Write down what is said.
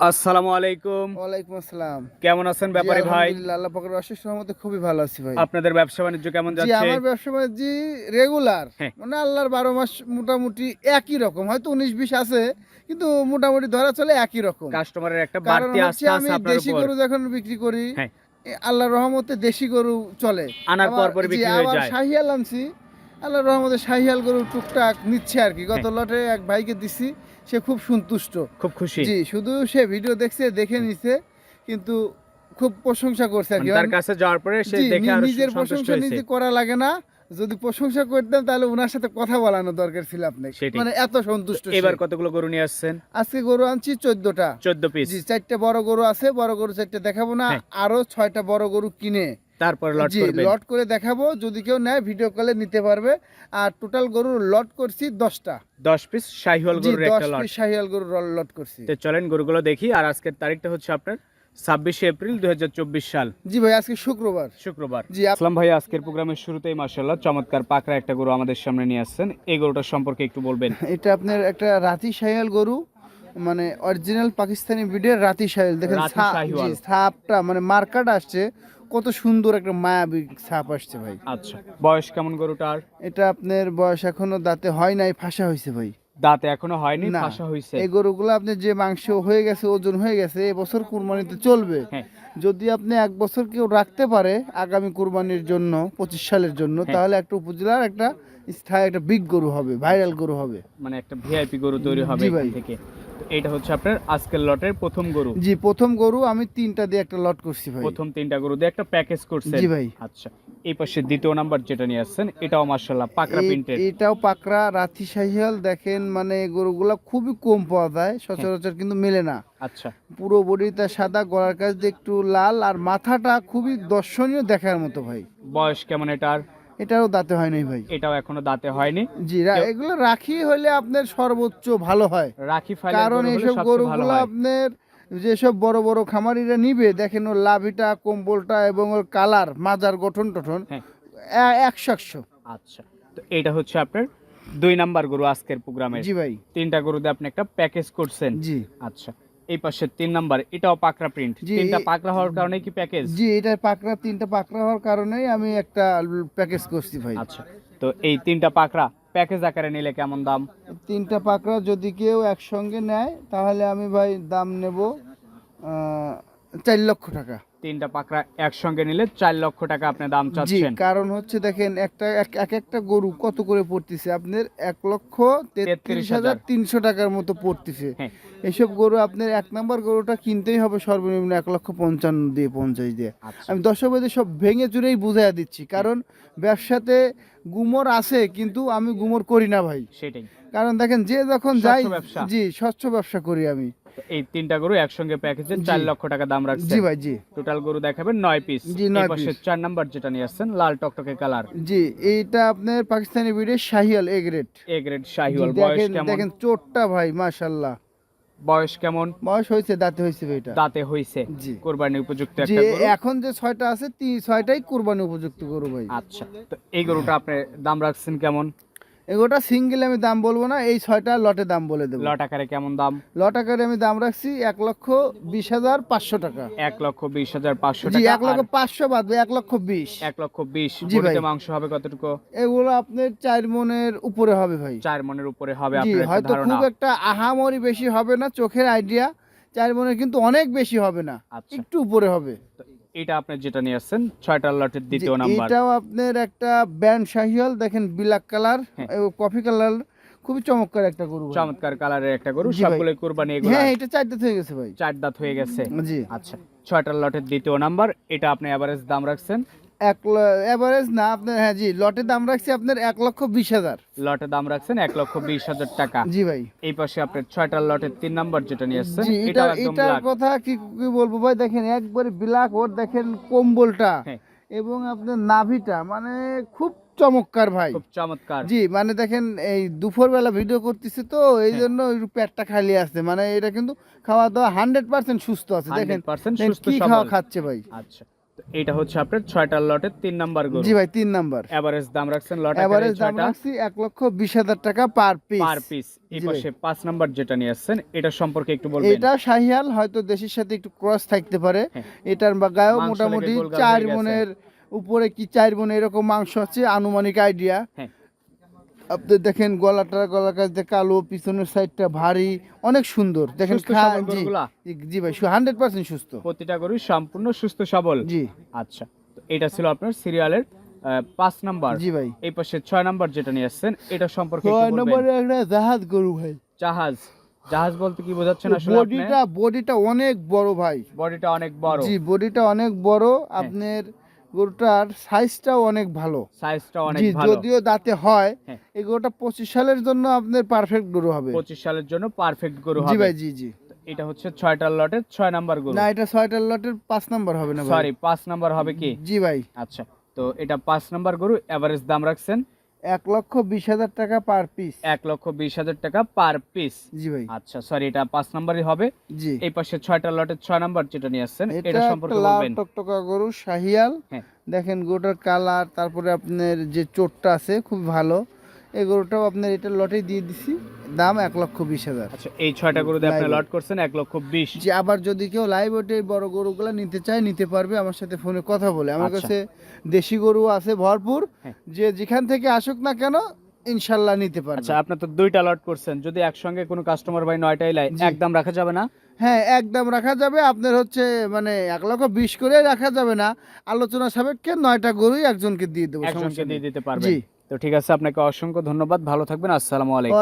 আসসালামু আলাইকুম ওয়ালাইকুম আসসালাম। কেমন আছেন ব্যাপারী ভাই? আল্লাহ পাকের অশেষ রহমতে খুবই ভালো আছি ভাই। আপনাদের ব্যবসা বাণিজ্য কেমন যাচ্ছে? আমার ব্যবসা বাণিজ্য রেগুলার। হ্যাঁ। মানে আল্লাহর বারো মাস মোটামুটি একই রকম। হয়তো উনিশ বিশ আছে কিন্তু মোটামুটি ধরা চলে একই রকম। কাস্টমারের একটা বাড়তি আস্থা আমি আছে আপনার দেশি গরু যখন বিক্রি করি হ্যাঁ। এ, আল্লাহর রহমতে দেশি গরু চলে। আনার পর পর বিক্রি হয়ে যায়। শাহিয়াল আনছি আল্লাহর রহমতে শাহিয়াল গরু টুকটাক নিচ্ছে আর কি। গত হ্যাঁ। লটে এক ভাইকে দিছি সে খুব সন্তুষ্ট। খুব খুশি। জি শুধু সে ভিডিও দেখছে দেখে নিছে কিন্তু খুব প্রশংসা করছে আর কি। মানে তার কাছে যাওয়ার পরে সে দেখে আরও নিজের প্রশংসা নিজে করা লাগে না। যদি প্রশংসা করতাম তাহলে ওনার সাথে কথা বলানো দরকার ছিল সেটাই। মানে এত সন্তুষ্ট। এবার কতগুলো গরু নিয়ে আসছেন? আজকে গরু আনছি চোদ্দটা। চোদ্দ পিস জি চারটে বড় গরু আছে বড় গরু চারটে দেখাবো না। হ্যাঁ। আরও ছয়টা বড় গরু কিনে। তারপর লট জি করবেন। লট করে দেখাবো যদি কেউ নেয় ভিডিও কলে নিতে পারবে। আর টোটাল গরু লট করছি দশটা। দশ পিস শাহিওয়াল গরুর একটা লট। 10 পিস শাহিয়াল গরু লট করছি। তো চলেন গরুগুলো দেখি আর আজকের তারিখটা হচ্ছে আপনার ছাব্বিশে এপ্রিল দুই সাল। জি ভাই আজকে শুক্রবার। শুক্রবার। জি আসলাম ভাই আজকের প্রোগ্রামের শুরুতেই মার্শাল্লাহ চমৎকার পাকড়া একটা গরু আমাদের সামনে নিয়ে আসছেন। এই গরুটার সম্পর্কে একটু বলবেন। এটা আপনার একটা রাতি শাহিয়াল গরু মানে অরিজিনাল পাকিস্তানি ব্রিডের রাতি শাহিয়াল দেখেন ছাপটা মানে মার্কাট আসছে। কত সুন্দর একটা মায়াবী ছাপ আসছে ভাই। আচ্ছা বয়স কেমন গরুটার? এটা আপনার বয়স এখনও দাঁতে হয় নাই ফাঁসা হয়েছে ভাই। দাঁতে এখনও হয়নি ফাঁসা হয়েছে। এই গরুগুলো আপনি যে মাংস হয়ে গেছে ওজন হয়ে গেছে এবছর কুরবানিতে চলবে। হ্যাঁ। যদি আপনি এক বছর কেউ রাখতে পারে আগামী কুরবানির জন্য পঁচিশ সালের জন্য হ্যাঁ। তাহলে একটা উপজেলার একটা স্থায়ী একটা বিগ গরু হবে ভাইরাল গরু হবে। মানে একটা ভিআইপি গরু তৈরি হবে। থেকে। তো এইটা হচ্ছে আপনার আজকের লটের প্রথম গরু। জি প্রথম গরু আমি তিনটা দিয়ে একটা লট করছি ভাই। প্রথম তিনটা গরু দিয়ে একটা প্যাকেজ করছেন। জি ভাই। আচ্ছা এই পাশে দ্বিতীয় নাম্বার যেটা নিয়ে আসছেন এটাও এই- প্রিন্টেড। এটাও শাহিয়াল দেখেন মানে গরুগুলা খুবই কম পাওয়া যায় সচরাচর কিন্তু মেলে না। আচ্ছা। পুরো বডিটা সাদা গলার কাছ দিয়ে একটু লাল আর মাথাটা খুবই দর্শনীয় দেখার মতো ভাই। বয়স কেমন এটার? এটাও দাঁতে হয়নি ভাই। এটাও এখনও দাঁতে হয়নি। জি এগুলো রাখি হলে আপনার সর্বোচ্চ ভালো হয়। রাখি কারণ এইসব গরুগুলো আপনার যেসব বড় বড় খামারিরা নিবে দেখেন ওর লাভিটা কম্বলটা এবং ওর কালার মাজার গঠন টঠন হ্যাঁ। একশো একশো। আচ্ছা তো এটা হচ্ছে আপনার দুই নাম্বার গরু আজকের প্রোগ্রামের। জি ভাই। তিনটা গরুতে আপনি একটা প্যাকেজ করছেন। জি। আচ্ছা এই পাশে তিন নাম্বার এটাও পাকড়া প্রিন্ট তিনটা পাকড়া হওয়ার কারণে কি প্যাকেজ জি এটা পাকড়া তিনটা পাকড়া হওয়ার কারণেই আমি একটা প্যাকেজ করছি ভাই। আচ্ছা তো এই তিনটা পাকড়া প্যাকেজ আকারে নিলে কেমন দাম? তিনটা পাকড়া যদি কেউ একসঙ্গে নেয় তাহলে আমি ভাই দাম নেব চার লক্ষ টাকা। তিনটা পাকড়া একসঙ্গে নিলে চার লক্ষ টাকা আপনি দাম চাচ্ছেন। কারণ হচ্ছে দেখেন একটা এক এক একটা গরু কত করে পড়তেছে? আপনার এক লক্ষ তেত্রিশ হাজার তিনশো টাকার মতো পড়তেছে। হ্যাঁ। এসব গরু আপনার এক নম্বর গরুটা কিনতেই হবে সর্বনিম্ন এক লক্ষ পঞ্চান্ন দিয়ে পঞ্চাশ দিয়ে। আচ্ছা। আমি দশবাদে সব ভেঙে চুরেই বুঝাইয়া দিচ্ছি কারণ ব্যবসাতে গুমর আছে কিন্তু আমি গুমর করি না ভাই। সেটাই। কারণ দেখেন যে যখন যাই জি স্বচ্ছ ব্যবসা করি আমি। এই তিনটা গরু একসঙ্গে প্যাকেজে চার লক্ষ টাকা দাম রাখছে জি ভাই জি। টোটাল গরু দেখাবেন নয় পিস জি, নয় পাশে চার নাম্বার যেটা নিয়ে আসছেন লাল টকটকে কালার জি এইটা আপনার Pakistani বিডের Sahiwal A grade A grade Sahiwal. বয়স কেমন? দেখেন চোটটা ভাই মাশাল্লাহ বয়স কেমন? বয়স হয়েছে দাঁতে হয়েছে এটা। দাঁতে হইছে জি। কোরবানি উপযুক্ত একটা গরু। এখন যে ছয়টা আছে তি- ছয়টাই কুরবানি উপযুক্ত গরু ভাই। আচ্ছা তো এই গরুটা আপনি দাম রাখছেন কেমন? এগোটা সিঙ্গেল আমি দাম বলব না এই ছয়টা লটে দাম বলে দেবো। লট আকারে কেমন দাম? লট আকারে আমি দাম রাখছি এক লক্ষ বিশ হাজার পাঁচশো টাকা। এক লক্ষ বিশ হাজার পাঁচশো জি এক লক্ষ পাঁচশো বাদবে এক লক্ষ বিশ। এক লক্ষ বিশ। জি ভাই। মাংস হবে কতটুকু? এগুলো আপনার চার মনের উপরে হবে ভাই। চার মনের উপরে হবে জি হয়তো খুব একটা আহামরি বেশি হবে না চোখের আইডিয়া চার মনের কিন্তু অনেক বেশি হবে না আচ্ছা। একটু উপরে হবে। এটা আপনি যেটা নিয়ে আসছেন ছয়টা লটের দ্বিতীয় নাম্বার এটাও আপনার একটা ব্যান্ড শাহিয়াল দেখেন ব্ল্যাক কালার হ্যাঁ। কফি কালার খুবই চমৎকার একটা গরু। চমৎকার কালারের একটা গরু। সবগুলো কোরবানি এগুলো হ্যাঁ এটা চারটে হয়ে গেছে ভাই চার দাঁত হয়ে গেছে জি আচ্ছা ছয়টার লটের দ্বিতীয় নাম্বার এটা আপনি এভারেজ দাম রাখছেন এক এভারেজ না আপনার হ্যাঁ জি লটের দাম রাখছি আপনার এক লক্ষ বিশ হাজার। লটের দাম রাখছেন এক লক্ষ বিশ হাজার টাকা। জি ভাই। এই পাশে আপনার ছয়টার লটের তিন নাম্বার যেটা নিয়ে আসছেন এটা এটার কথা কি কি বলব ভাই দেখেন একবারে ব্ল্যাক ওর দেখেন কম্বলটা হ্যাঁ। এবং আপনার নাভিটা মানে খুব চমৎকার ভাই। খুব চমৎকার। জি মানে দেখেন এই দুপুর বেলা ভিডিও করতেছি তো এই হ্যাঁ। জন্য পেটটা খালি আছে। মানে এটা কিন্তু খাওয়া দাওয়া হান্ড্রেড পার্সেন্ট সুস্থ আছে দেখেন। 100% দেখেন সুস্থ কি খাওয়া খাচ্ছে ভাই। আচ্ছা। এটা হচ্ছে আপনার ছয়টা লটের তিন নাম্বার গরু। জি ভাই তিন নাম্বার। এভারেজ দাম রাখছেন লট এভারেজ দাম রাখছি এক লক্ষ বিশ হাজার টাকা পার পিস পার পিস এই পাশে পাঁচ নাম্বার যেটা নিয়ে আসছেন এটা সম্পর্কে একটু বলবেন। এটা শাহিয়াল হয়তো দেশের সাথে একটু ক্রস থাকতে পারে। হ্যাঁ। এটার বা গায়েও মোটামুটি চার মনের উপরে কি চার মনে এরকম মাংস আছে আনুমানিক আইডিয়া হ্যাঁ। আপনি দেখেন গলাটা গলার কাছে কালো পিছনের সাইডটা ভারী অনেক সুন্দর। দেখেন জি। জি ভাই হান্ড্রেড পার্সেন্ট সুস্থ। প্রতিটা গরু সম্পূর্ণ সুস্থ সবল? জি। আচ্ছা এটা ছিল আপনার সিরিয়ালের পাঁচ নাম্বার। জি ভাই। এই পাশে ছয় নাম্বার যেটা নিয়ে আসছেন এটা সম্পর্কে ছয়। নম্বরে একটা জাহাজ গরু ভাই। জাহাজ। জাহাজ বলতে কি বোঝাচ্ছেন আসলে বডিটা বডিটা অনেক বড় ভাই। বডিটা অনেক বড়। জি বডিটা অনেক বড়। আপনার গরুটার সাইজটাও অনেক ভালো। সাইজটা অনেক ভালো। যদিও দাঁতে হয় হ্যাঁ। এই গরুটা পঁচিশ সালের জন্য আপনার পারফেক্ট গরু হবে। পঁচিশ সালের জন্য পারফেক্ট গরু জি হবে। ভাই জি জি। এটা হচ্ছে ছয়টার লটের ছয় নাম্বার গরু। না এটা ছয়টার লটের পাঁচ নাম্বার হবে না সরি পাঁচ নাম্বার হবে কি? জি ভাই। আচ্ছা তো এটা পাঁচ নাম্বার গরু এভারেজ দাম রাখছেন এক লক্ষ বিশ হাজার টাকা পার পিস এক লক্ষ বিশ হাজার টাকা পার পিস জি ভাই। আচ্ছা সরি এটা পাঁচ নাম্বারই হবে। জি। এই পাশে ছয়টা লটের ছয় নাম্বার যেটা নিয়ে আসছেন এটা সম্পর্কে বলবেন। টকটকা গরু শাহিয়াল। হ্যাঁ। দেখেন গোটার কালার তারপরে আপনার যে চোটটা আছে খুব ভালো। এই গরুটাও আপনার এটা লটে দিয়ে দিছি। দাম এক লক্ষ বিশ হাজার। আচ্ছা এই ছয়টা গরু দিয়ে আপনি লট করছেন এক লক্ষ বিশ। যে আবার যদি কেউ লাইভ ওটে বড় গরুগুলো নিতে চায় নিতে পারবে আমার সাথে ফোনে কথা বলে। আমার আচ্ছা। কাছে দেশি গরু আছে ভরপুর। হ্যাঁ। যে যেখান থেকে আসুক না কেন ইনশাল্লাহ নিতে পারবে। আচ্ছা আপনি তো দুইটা লট করছেন। যদি একসঙ্গে কোনো কাস্টমার ভাই নয়টাই লাই জি। একদম রাখা যাবে না? হ্যাঁ একদম রাখা যাবে। আপনার হচ্ছে মানে এক লক্ষ বিশ করে রাখা যাবে না। আলোচনা সাপেক্ষে নয়টা গরুই একজনকে দিয়ে দেবো একজনকে দিয়ে দিতে পারবেন। জি। তো ঠিক আছে আপনাকে অসংখ্য ধন্যবাদ ভালো থাকবেন আসসালামু আলাইকুম।